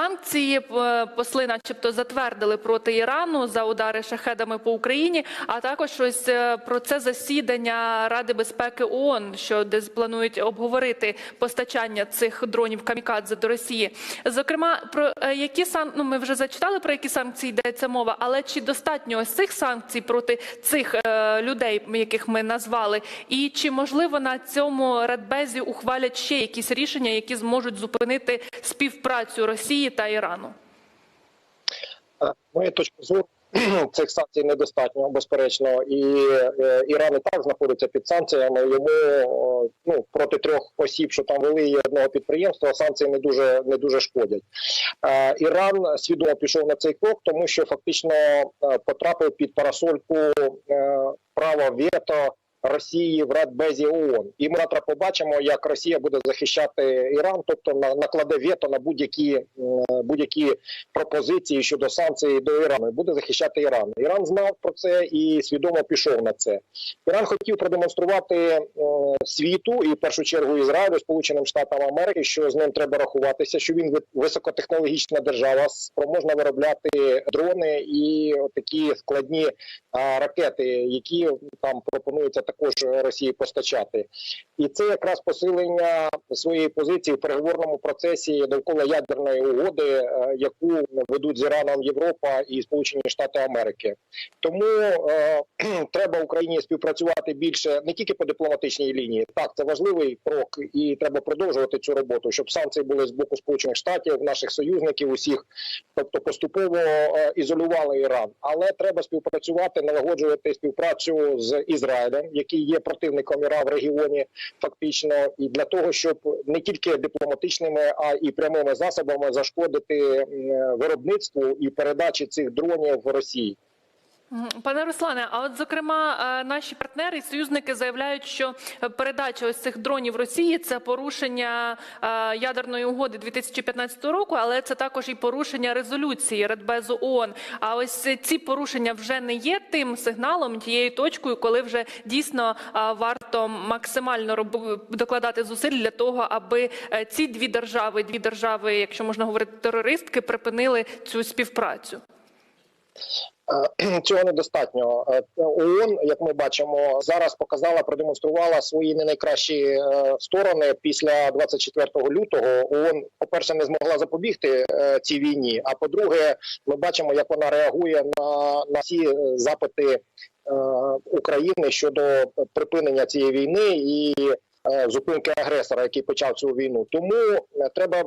санкції е, посли, начебто, затвердили проти Ірану за удари шахедами по Україні. А також ось е, про це засідання Ради безпеки ООН, що десь планують обговорити постачання цих дронів камікадзе до Росії. Зокрема, про е, які сан... ну, ми вже зачитали про які санкції йдеться мова, але чи достатньо ось цих санкцій проти цих е, людей, яких ми назвали, і чи можливо на цьому радбезі ухвалять ще якісь рішення, які зможуть зупинити співпрацю Росії та Ірану? Е, Моя точка зору цих санкцій недостатньо, безперечно, і е, Іран і так знаходиться під санкціями. Йому ну проти трьох осіб, що там вели і одного підприємства, санкції не дуже не дуже шкодять. Е, Іран свідомо пішов на цей крок, тому що фактично потрапив під парасольку права вето. Росії в Радбезі ООН. І ми завтра побачимо, як Росія буде захищати Іран, тобто на- накладе вето на будь-які будь-які пропозиції щодо санкцій до Ірану. Буде захищати Іран. Іран знав про це і свідомо пішов на це. Іран хотів продемонструвати світу і в першу чергу Ізраїлю, Сполученим Штатам Америки, що з ним треба рахуватися, що він ви- високотехнологічна держава, спроможна виробляти дрони і такі складні ракети, які там пропонується також Росії постачати, і це якраз посилення своєї позиції в переговорному процесі довкола ядерної угоди, е, яку ведуть з Іраном Європа і Сполучені Штати Америки. Тому е, треба Україні співпрацювати більше не тільки по дипломатичній лінії. Так, це важливий крок, і треба продовжувати цю роботу, щоб санкції були з боку Сполучених Штатів, наших союзників, усіх, тобто поступово е, ізолювали Іран. Але треба співпрацювати, налагоджувати співпрацю з Ізраїлем, який є противником Іра в регіоні, фактично, і для того, щоб не тільки дипломатичними, а і прямими засобами зашкодити виробництву і передачі цих дронів в Росії. Пане Руслане, а от зокрема е, наші партнери і союзники заявляють, що передача ось цих дронів Росії це порушення е, ядерної угоди 2015 року, але це також і порушення резолюції Радбезу ООН. А ось ці порушення вже не є тим сигналом, тією точкою, коли вже дійсно е, варто максимально роб- докладати зусиль для того, аби ці дві держави, дві держави, якщо можна говорити, терористки, припинили цю співпрацю. Е, Цього недостатньо. Е, ООН, як ми бачимо, зараз показала, продемонструвала свої не найкращі е, сторони після 24 лютого. ООН, по-перше, не змогла запобігти цій війні. А по-друге, ми бачимо, як вона реагує на, на е, запити України щодо припинення цієї війни і. Зупинки агресора, який почав цю війну, тому треба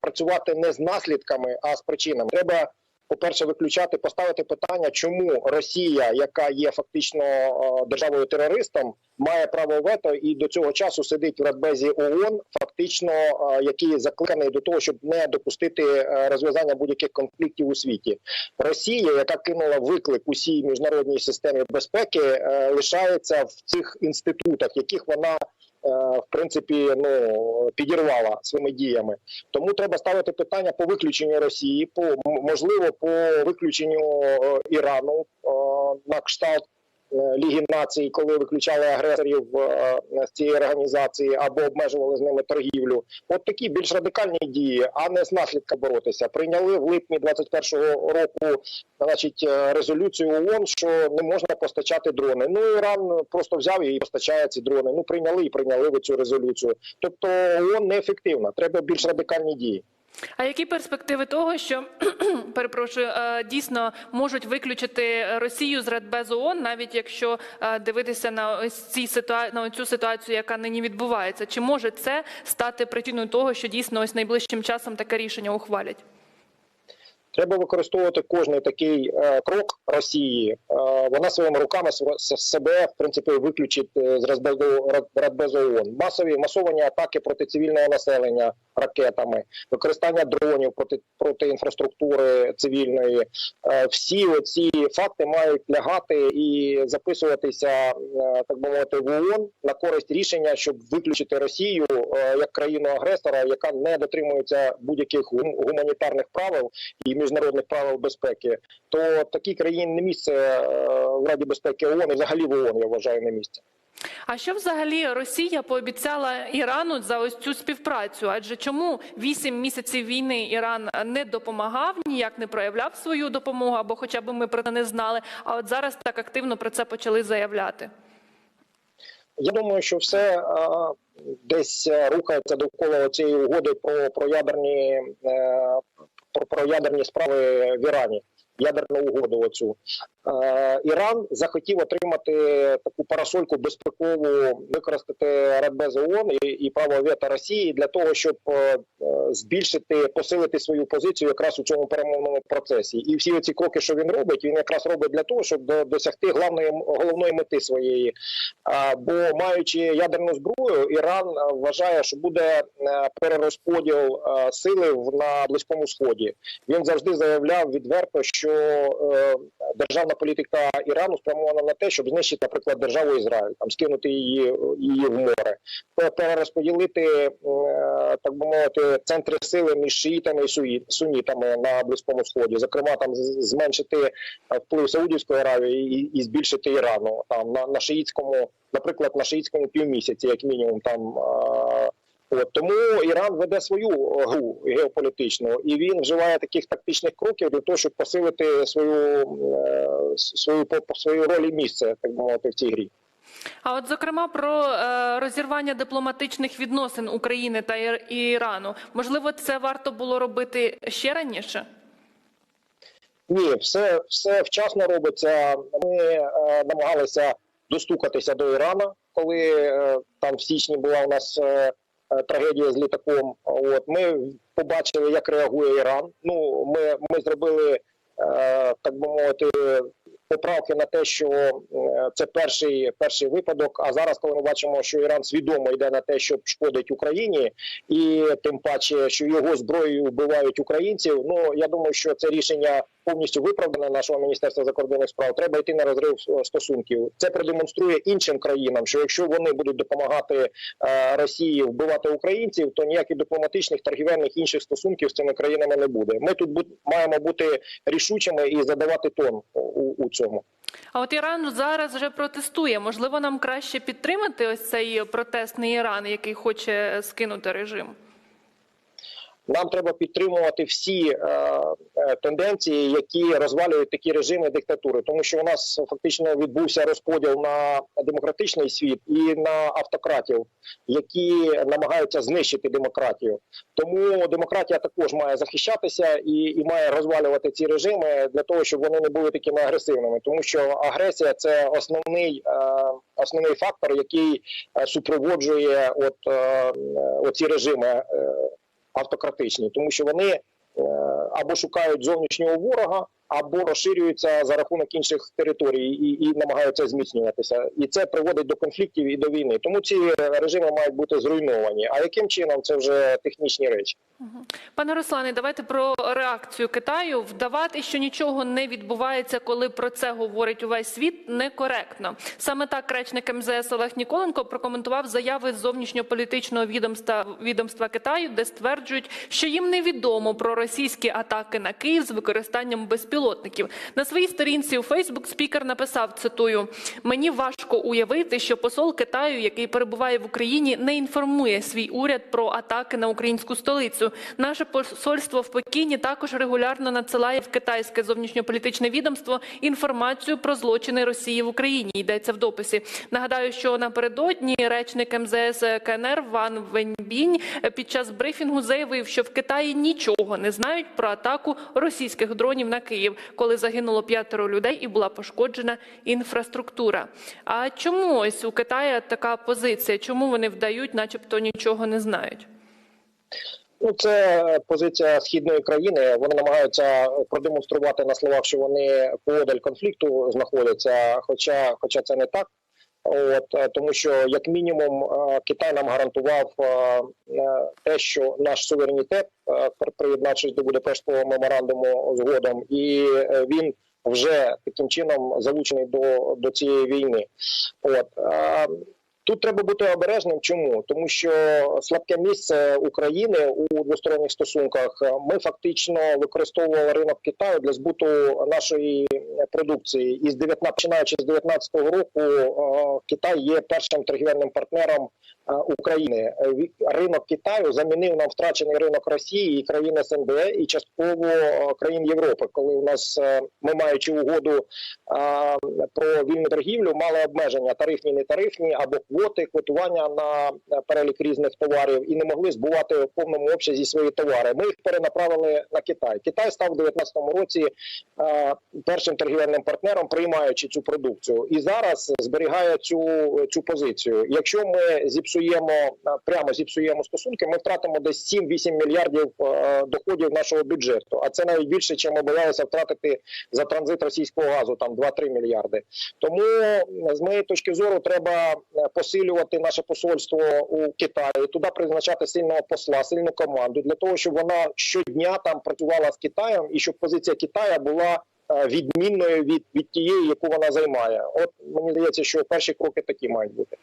працювати не з наслідками, а з причинами. Треба по-перше, виключати, поставити питання, чому Росія, яка є фактично е, державою терористом, має право вето і до цього часу сидить в Радбезі ООН, фактично, е, який закликаний до того, щоб не допустити е, розв'язання будь-яких конфліктів у світі. Росія, яка кинула виклик усій міжнародній системі безпеки, лишається в цих інститутах, яких вона в принципі ну підірвала своїми діями. Тому треба ставити питання по виключенню Росії, по можливо, по виключенню е, Ірану е, на кшталт е, Ліги націй, коли виключали агресорів е, з цієї організації або обмежували з ними торгівлю. От такі більш радикальні дії, а не з наслідка боротися. Прийняли в липні 21-го року, значить, е, резолюцію ООН, що не можна постачати дрони. Ну Іран просто взяв і постачає ці дрони. Ну прийняли і прийняли ви цю резолюцію. Тобто ООН неефективна. Треба більш радикальні дії. А які перспективи того, що перепрошую, е, дійсно можуть виключити Росію з Радбезу ООН, навіть якщо е, дивитися на ось ці ситуа... на цю ситуацію, яка нині відбувається? Чи може це стати причиною того, що дійсно ось найближчим часом таке рішення ухвалять? Треба використовувати кожний такий е, крок Росії. Е, вона своїми руками себе в принципі виключить е, з Радбезу ООН. Масові масовані атаки проти цивільного населення ракетами, використання дронів проти проти інфраструктури цивільної. Всі оці факти мають лягати і записуватися, так би мовити, в ООН на користь рішення, щоб виключити Росію як країну агресора, яка не дотримується будь-яких гум- гуманітарних правил і міжнародних правил безпеки, то такій країні не місце е, в Раді безпеки ООН і взагалі в ООН, я вважаю, не місце. А що взагалі Росія пообіцяла Ірану за ось цю співпрацю? Адже чому вісім місяців війни Іран не допомагав, ніяк не проявляв свою допомогу, або хоча б ми про це не знали. А от зараз так активно про це почали заявляти. Я думаю, що все а, десь е, рухається довкола цієї угоди про, про ядерні е, про, про ядерні справи в Ірані. Ядерну угоду оцю Іран захотів отримати таку парасольку безпекову, використати Радбез ООН і, і право вето Росії для того, щоб е, е, збільшити, посилити свою позицію якраз у цьому перемовному процесі. І всі ці кроки, що він робить, він якраз робить для того, щоб до- досягти головної головної мети своєї. Бо маючи ядерну зброю, Іран е, вважає, що буде е, перерозподіл е, сили в- на близькому сході. Він завжди заявляв відверто, що е, державна політика Ірану спрямована на те, щоб знищити, наприклад, державу Ізраїль, там скинути її, її в море, Пе- перерозподілити е, так би мовити центри сили між шиїтами і сунітами на близькому сході. Зокрема, там зменшити е, вплив Саудівської Аравії і, і збільшити Ірану там на, на шиїтському, наприклад, на шиїтському півмісяці, як мінімум, там. От тому Іран веде свою е, гру геополітичну, і він вживає таких тактичних кроків для того, щоб посилити свою е, свою свою роль і місце, так би мовити, в цій грі. А от зокрема про е, розірвання дипломатичних відносин України та Ірану, можливо, це варто було робити ще раніше. Ні, все, все вчасно робиться. Ми е, намагалися достукатися до Ірана, коли е, там в січні була у нас е, трагедія з літаком. От ми побачили, як реагує Іран. Ну, ми, ми зробили, е, так би мовити, поправки на те, що е, це перший, перший випадок. А зараз, коли ми бачимо, що Іран свідомо йде на те, щоб шкодить Україні, і тим паче, що його зброєю вбивають українців. Ну я думаю, що це рішення повністю виправдане нашого міністерства закордонних справ. Треба йти на розрив е, стосунків. Це продемонструє іншим країнам, що якщо вони будуть допомагати е, Росії вбивати українців, то ніяких дипломатичних торгівельних інших стосунків з цими країнами не буде. Ми тут маємо бути рішучими і задавати тон у цьому. А от Іран зараз вже протестує. Можливо, нам краще підтримати ось цей протестний Іран, який хоче скинути режим. Нам треба підтримувати всі е, е, тенденції, які розвалюють такі режими диктатури, тому що у нас фактично відбувся розподіл на демократичний світ і на автократів, які намагаються знищити демократію. Тому демократія також має захищатися і, і має розвалювати ці режими для того, щоб вони не були такими агресивними, тому що агресія це основний, е, основний фактор, який е, супроводжує от е, е, оці режими. е, автократичні, тому що вони е, або шукають зовнішнього ворога, або розширюються за рахунок інших територій і, і намагаються зміцнюватися. І це приводить до конфліктів і до війни. Тому ці режими мають бути зруйновані. А яким чином це вже технічні речі? Пане Руслане, давайте про реакцію Китаю. Вдавати, що нічого не відбувається, коли про це говорить увесь світ, некоректно. Саме так речник МЗС Олег Ніколенко прокоментував заяви зовнішньополітичного відомства відомства Китаю, де стверджують, що їм невідомо про російські атаки на Київ з використанням безпілотників. На своїй сторінці у Фейсбук спікер написав: цитую: мені важко уявити, що посол Китаю, який перебуває в Україні, не інформує свій уряд про атаки на українську столицю. Наше посольство в Пекіні також регулярно надсилає в китайське зовнішньополітичне відомство інформацію про злочини Росії в Україні. Йдеться в дописі. Нагадаю, що напередодні речник МЗС КНР Ван Венбінь під час брифінгу заявив, що в Китаї нічого не знають про атаку російських дронів на Київ, коли загинуло п'ятеро людей і була пошкоджена інфраструктура. А чому ось у Китаї така позиція? Чому вони вдають, начебто нічого не знають? Ну, це позиція східної країни. Вони намагаються продемонструвати на словах, що вони поодаль конфлікту знаходяться, хоча, хоча це не так. От е, тому, що як мінімум е, Китай нам гарантував е, те, що наш суверенітет, приєднавшись до Будапештського меморандуму згодом, і він вже таким чином залучений до, до цієї війни. От Тут треба бути обережним. Чому тому, що слабке місце України у двосторонніх стосунках ми фактично використовували ринок Китаю для збуту нашої продукції. І з 19, починаючи з 19-го року е, Китай є першим торгівельним партнером України. Е, Ринок Китаю замінив нам втрачений ринок Росії і країн СНД, і частково е, країн Європи, коли у нас е, ми маючи угоду про вільну торгівлю мали обмеження тарифні, нетарифні або квоти, квотування на е, перелік різних товарів і не могли збувати в повному обсязі свої товари. Ми їх перенаправили на Китай. Китай став у 2019 році е, першим торгівельним партнером, приймаючи цю продукцію, і зараз зберігає цю, цю позицію. Якщо ми зіпсуємо е, прямо зіпсуємо стосунки, ми втратимо десь 7-8 мільярдів е, доходів нашого бюджету. А це навіть більше, чим ми втратити за транзит російського газу, там 2-3 мільярди. Тому з моєї точки зору треба е, посилювати наше посольство у Китаї, туди призначати сильного посла, сильну команду для того, щоб вона щодня там працювала з Китаєм і щоб позиція Китаю була. Відмінною від, від тієї, яку вона займає, от мені здається, що перші кроки такі мають бути.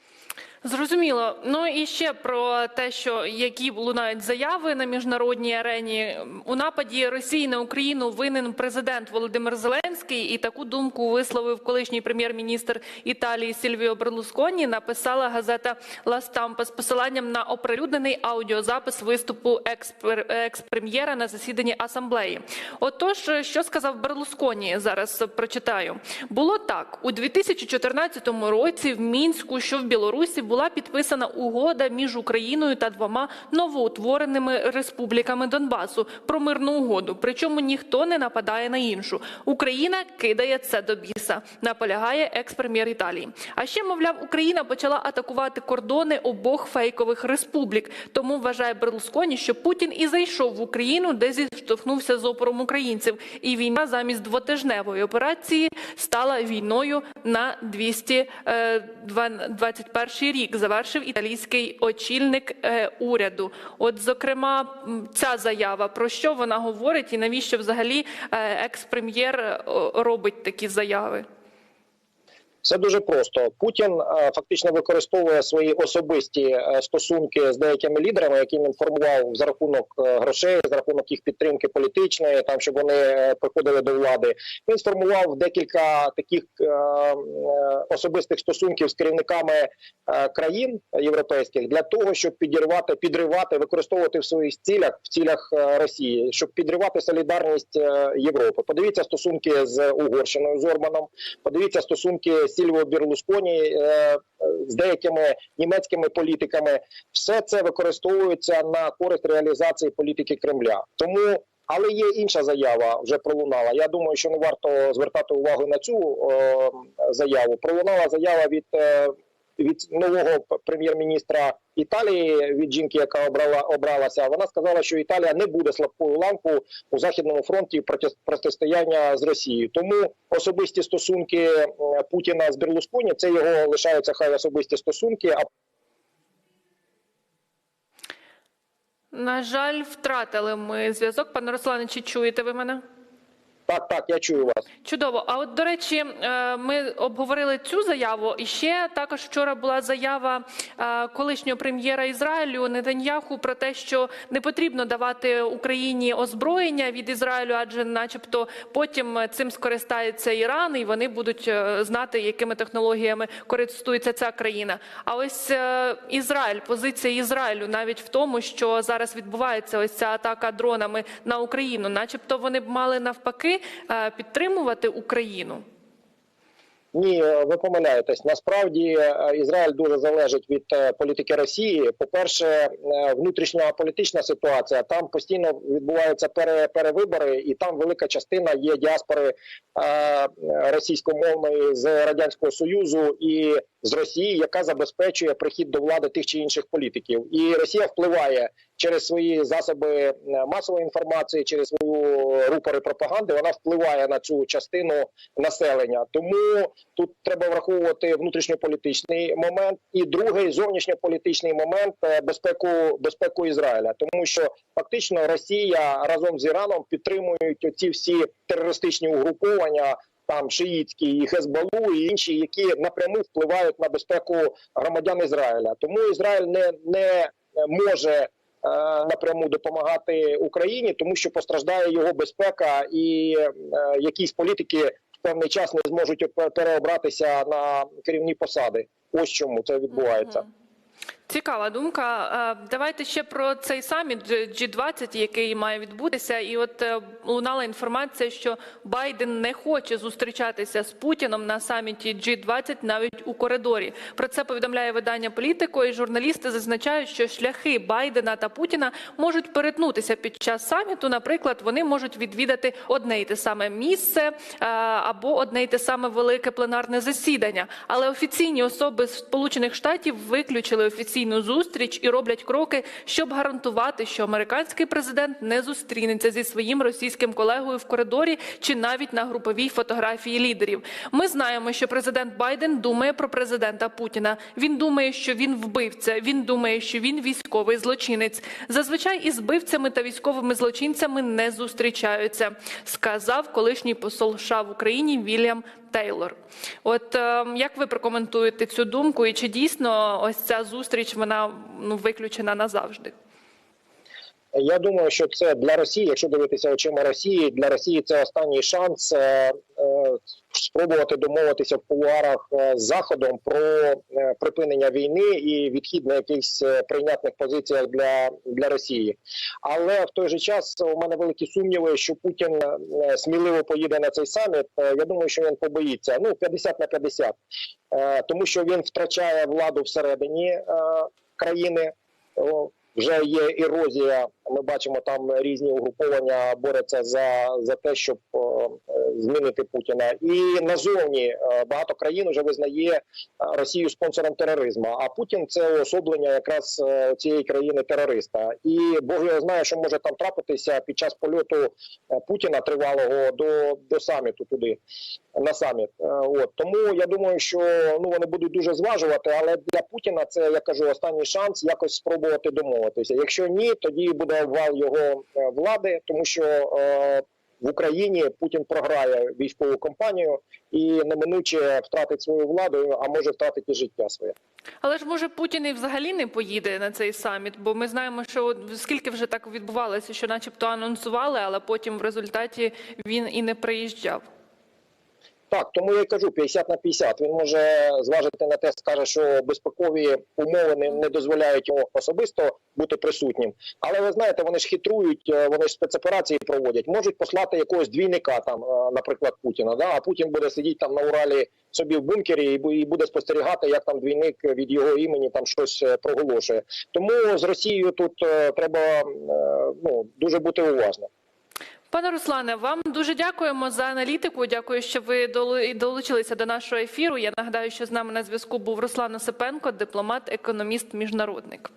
Зрозуміло. Ну і ще про те, що які лунають заяви на міжнародній арені у нападі Росії на Україну винен президент Володимир Зеленський, і таку думку висловив колишній прем'єр-міністр Італії Сільвіо Берлусконі. Написала газета Ла Стампа з посиланням на оприлюднений аудіозапис виступу екс-прем'єра на засіданні асамблеї. Отож, що сказав Берлусконі? Зараз прочитаю. Було так у 2014 році в мінську, що в Білорусі, була підписана угода між Україною та двома новоутвореними республіками Донбасу про мирну угоду. Причому ніхто не нападає на іншу. Україна кидає це до біса. Наполягає екс-прем'єр Італії. А ще мовляв, Україна почала атакувати кордони обох фейкових республік. Тому вважає Берлусконі, що Путін і зайшов в Україну, де зіштовхнувся з опором українців, і війна замість двотижневої операції стала війною на 221 рік. Завершив італійський очільник е, уряду. От, зокрема, ця заява про що вона говорить, і навіщо взагалі е, екс-прем'єр е, робить такі заяви? Все дуже просто. Путін е, фактично використовує свої особисті е, стосунки з деякими лідерами, яким він формував за рахунок е, грошей, за рахунок їх підтримки політичної, там щоб вони приходили до влади. Він сформував декілька таких особистих стосунків з керівниками країн європейських для того, щоб підірвати, підривати, використовувати в своїх цілях в цілях Росії, щоб підривати солідарність Європи. Подивіться стосунки з Угорщиною з Орбаном. Подивіться стосунки Сільво Бірлусконі е, з деякими німецькими політиками. Все це використовується на користь реалізації політики Кремля. Тому. Але є інша заява, вже пролунала. Я думаю, що не варто звертати увагу на цю е, заяву. Пролунала заява від, е, від нового прем'єр-міністра Італії, від жінки, яка обрала обралася. Вона сказала, що Італія не буде слабкою ланкою у західному фронті протистояння з Росією. Тому особисті стосунки Путіна з Берлусконі це його лишаються хай особисті стосунки. А На жаль, втратили ми зв'язок. Пане Руслане, чи чуєте ви мене? Так, так, я чую вас. Чудово. А от до речі, е, ми обговорили цю заяву. І ще також вчора була заява е, колишнього прем'єра Ізраїлю Нетаньяху про те, що не потрібно давати Україні озброєння від Ізраїлю, адже, начебто, потім цим скористається Іран, і вони будуть е, знати, якими технологіями користується ця країна. А ось Ізраїль, позиція Ізраїлю, навіть в тому, що зараз відбувається ось ця атака дронами на Україну, начебто вони б мали навпаки е, підтримувати Україну. Ні, е, ви помиляєтесь. Насправді е, Ізраїль дуже залежить від політики Росії. По перше, внутрішня політична ситуація там постійно відбуваються перевибори, і там велика частина є діаспори російськомовної з радянського союзу і з Росії, яка забезпечує прихід до влади тих чи інших політиків. І Росія впливає через свої засоби е, масової інформації, через свою рупори пропаганди. Вона впливає на цю частину населення. Тому тут треба враховувати внутрішньополітичний момент і другий зовнішньополітичний момент е, безпеку безпеку Ізраїля, тому що фактично Росія разом з Іраном підтримують оці всі терористичні угруповання. Там шиїцькі, і Хезбалу, і інші, які напряму впливають на безпеку громадян Ізраїля. Тому Ізраїль не, не може е, напряму допомагати Україні, тому що постраждає його безпека, і е, якісь політики в певний час не зможуть пе- переобратися на керівні посади. Ось чому це відбувається. Цікава думка. Е, Давайте ще про цей саміт G20, який має відбутися. І от е, лунала інформація, що Байден не хоче зустрічатися з Путіном на саміті G20 навіть у коридорі. Про це повідомляє видання Політико. І журналісти зазначають, що шляхи Байдена та Путіна можуть перетнутися під час саміту. Наприклад, вони можуть відвідати одне й те саме місце е, або одне й те саме велике пленарне засідання. Але офіційні особи Сполучених Штатів виключили офіційну зустріч і роблять кроки, щоб гарантувати, що американський президент не зустрінеться зі своїм російським колегою в коридорі чи навіть на груповій фотографії лідерів. Ми знаємо, що президент Байден думає про президента Путіна. Він думає, що він вбивця. Він думає, що він військовий злочинець. Зазвичай із вбивцями та військовими злочинцями не зустрічаються, сказав колишній посол США в Україні Вільям Тейлор. От е, як ви прокоментуєте цю думку, і чи дійсно ось ця зустріч вона ну виключена назавжди? Я думаю, що це для Росії, якщо дивитися очима Росії, для Росії це останній шанс е, е, спробувати домовитися в кулуарах е, з Заходом про припинення війни і відхід на якихось прийнятних позиціях для, для Росії. Але в той же час у мене великі сумніви, що Путін сміливо поїде на цей саміт. Я думаю, що він побоїться. Ну 50 на 50. Е, тому що він втрачає владу всередині країни. Вже є ерозія. Ми бачимо там різні угруповання борються за, за те, щоб е, змінити Путіна. І назовні е, багато країн вже визнає е, Росію спонсором тероризму. А Путін це уособлення якраз цієї країни терориста. І Бог його знає, що може там трапитися під час польоту Путіна тривалого до, до саміту туди на саміт. От тому я думаю, що ну вони будуть дуже зважувати, але для Путіна це я кажу останній шанс якось спробувати домовитися. Якщо ні, тоді буде обвал його е, влади, тому що е, в Україні Путін програє військову кампанію і неминуче втратить свою владу, а може втратити життя своє. Але ж може Путін і взагалі не поїде на цей саміт, бо ми знаємо, що скільки вже так відбувалося, що, начебто, анонсували, але потім в результаті він і не приїжджав. Так, тому я й кажу 50 на 50. Він може зважити на те, скаже, що безпекові умови не, не дозволяють йому особисто бути присутнім. Але ви знаєте, вони ж хитрують, е, вони ж спецоперації проводять. Можуть послати якогось двійника, там, е, наприклад, Путіна. Да? А Путін буде сидіти там на Уралі собі в бункері і буде спостерігати, як там двійник від його імені там щось е, проголошує. Тому з Росією тут треба ну дуже бути уважним. Пане Руслане, вам дуже дякуємо за аналітику. Дякую, що ви долу- долучилися до нашого ефіру. Я нагадаю, що з нами на зв'язку був Руслан Осипенко, дипломат, економіст, міжнародник.